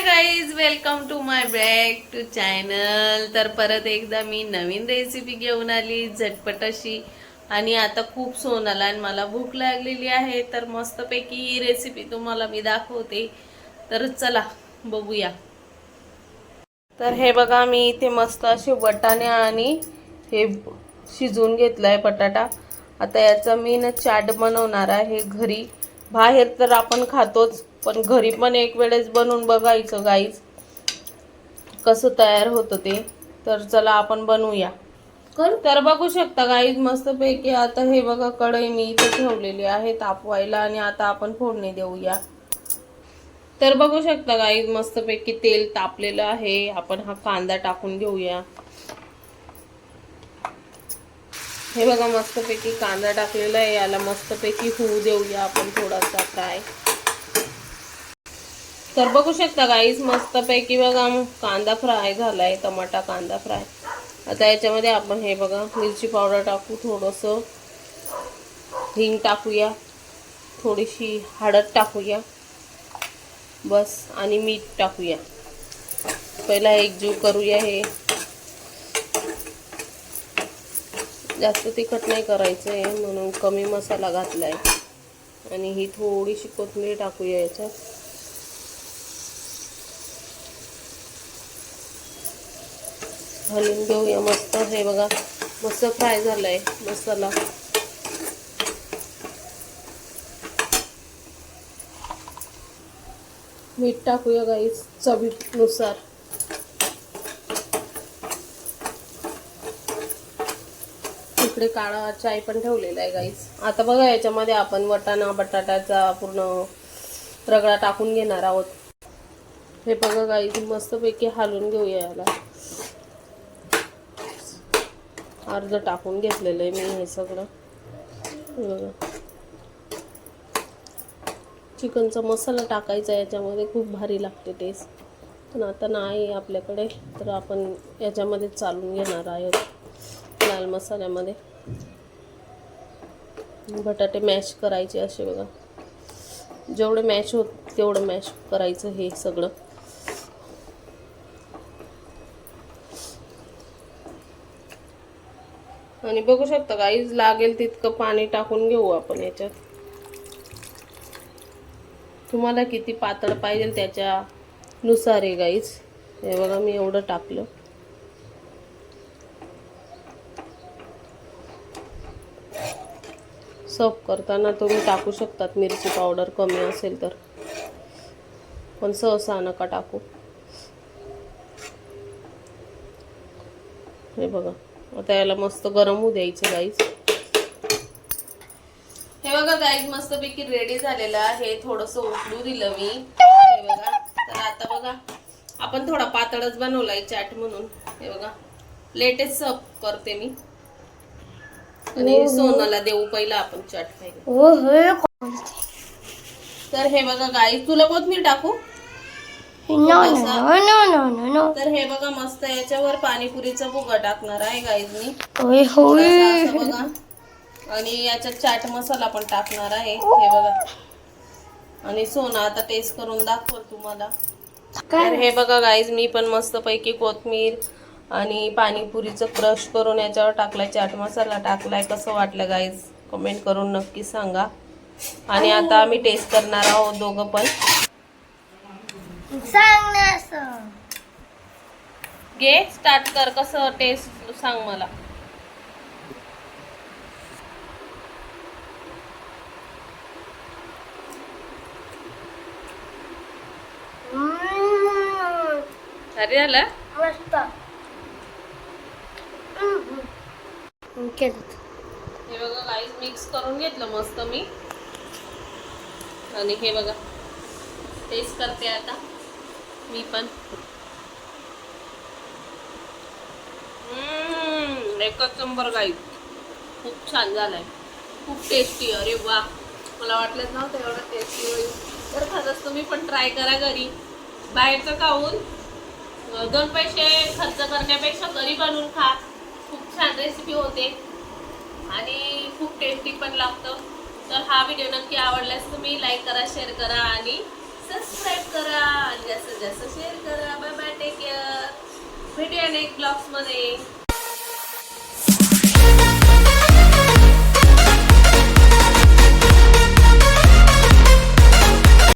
Guys welcome to my back to channel तर परत एकदा मी नवीन रेसिपी घेऊन आली झटपट अशी. आणि आता खूप सोन आला आणि मला भूक लागलेली आहे तर मस्तपैकी ही रेसिपी तुम्हाला मी दाखवते. तर चला बघूया. तर हे बघा मी इथे मस्त असे वटाणे आणि हे शिजवून घेतलाय बटाटा. आता याचा मी ना चाट बनवणार आहे घरी. बाहेर तर आपण खातोच. पण घरी पण एक वेळेस बनवून बघायचं गाईज कसं तयार होतं ते. तर चला आपण बनवूया. तर बघू शकता गाईज मस्तपैकी आता हे बघा कढई मी इथे ठेवलेली आहे तापवायला आणि आता आपण फोडणी देऊया. तर बघू शकता गाईज मस्तपैकी तेल तापलेलं आहे. आपण हा कांदा टाकून घेऊया. हे बघा मस्तपैकी कांदा टाकलेला आहे. याला मस्तपैकी होऊ देऊया आपण थोडासा फ्राय. तर बघू शकता गाईस मस्तपैकी बघा कांदा फ्राय झालाय टमाटा कांदा फ्राय. आता याच्यामध्ये आपण हे बघा मिरची पावडर टाकू थोडंसं. हिंग टाकूया. थोडीशी हळद टाकूया. बस आणि मीठ टाकूया. पहिला एकजीव करूया हे. जास्त तिखट नाही करायचं आहे म्हणून कमी मसाला घातला आहे आणि ही थोडीशी कोथिंबीर टाकूया याच्यात. घालून घेऊया मस्त. हे बघा मस्त फ्राय झालाय मसाला. मीठ टाकूया गाईस चवीनुसार. इकडे काळा चाय पण ठेवलेला आहे गाईस आता बघा याच्यामध्ये आपण वटाणा बटाट्याचा पूर्ण रगडा टाकून घेणार आहोत. हे बघा गाईस मस्तपैकी हालून घेऊया याला. अर्ध टाकून घेतलेलं आहे मी हे सगळं. बघा. चिकनचा मसाला टाकायचा याच्यामध्ये खूप भारी लागते टेस्ट पण आता नाही आपल्याकडे तर आपण याच्यामध्ये चालून घेणार आहोत लाल मसाल्यामध्ये. बटाटे मॅश करायचे असे बघा. जेवढे मॅश होत तेवढं मॅश करायचं हे सगळं. आणि बघू शकता गाईज लागेल तितकं पाणी टाकून घेऊ आपण याच्यात. तुम्हाला किती पातळ पाहिजे त्याच्या नुसार आहे गाईज हे बघा मी एवढं टाकलं. सर्व करताना तुम्ही टाकू शकतात मिरची पावडर कमी असेल तर. पण सहसा नका टाकू. हे बघा. आता याला मस्त गरम होऊ द्यायचं गाईज हे बघा गाईज मस्तपैकी रेडी झालेलं आहे. थोडस उकळू दिलं मी. हे बघा तर आता बघा आपण थोडा पातळच बनवलाय चाट म्हणून. हे बघा लेटेस्ट सर्व करते मी. आणि सोनाला देऊ पहिला आपण चाट खायला. तर हे बघा गाईज तुला कोथमीर टाकू? थोडासा. तर हे बघा मस्त याच्यावर पाणीपुरीचा भुगा टाकणार आहे गाईज मी. थोडासा असं बघा. आणि याच्यात चाट मसाला पण टाकणार आहे हे बघा. आणि सोना आता टेस्ट करून दाखवल तुम्हाला. तर हे बघा गाईज मी पण मस्त पैकी कोथमीर आणि पाणीपुरीचं क्रश करून याच्यावर टाकलाय चाट मसाला टाकलाय. कसं वाटलं गाईज कमेंट करून नक्की सांगा. आणि आता आम्ही टेस्ट करणार आहोत दोघं पण. घे स्टार्ट कर कसं टेस्ट सांग मला. अरे आला हे बघा गाईस मिक्स करून घेतलं मस्त मी. आणि हे बघा टेस्ट करते आता. मी पण. हम्म, एकच नंबर गाई. खूप छान झालाय. खूप टेस्टी अरे वा. मला वाटलंच नव्हतं एवढं टेस्टी होईल. तर खरंच तुम्ही पण ट्राय करा घरी. बाहेरचं खाऊन दोन पैसे खर्च करण्यापेक्षा घरी बनवून खा. खूप छान रेसिपी होते. आणि खूप टेस्टी पण लागतं. तर हा व्हिडिओ नक्की आवडल्यास तुम्ही लाईक करा शेअर करा आणि सबस्क्राईब करा आणि जास्तीत जास्त शेअर करा. बाय बाय टेक केअर भेटूया नेक्स्ट ब्लॉग्समध्ये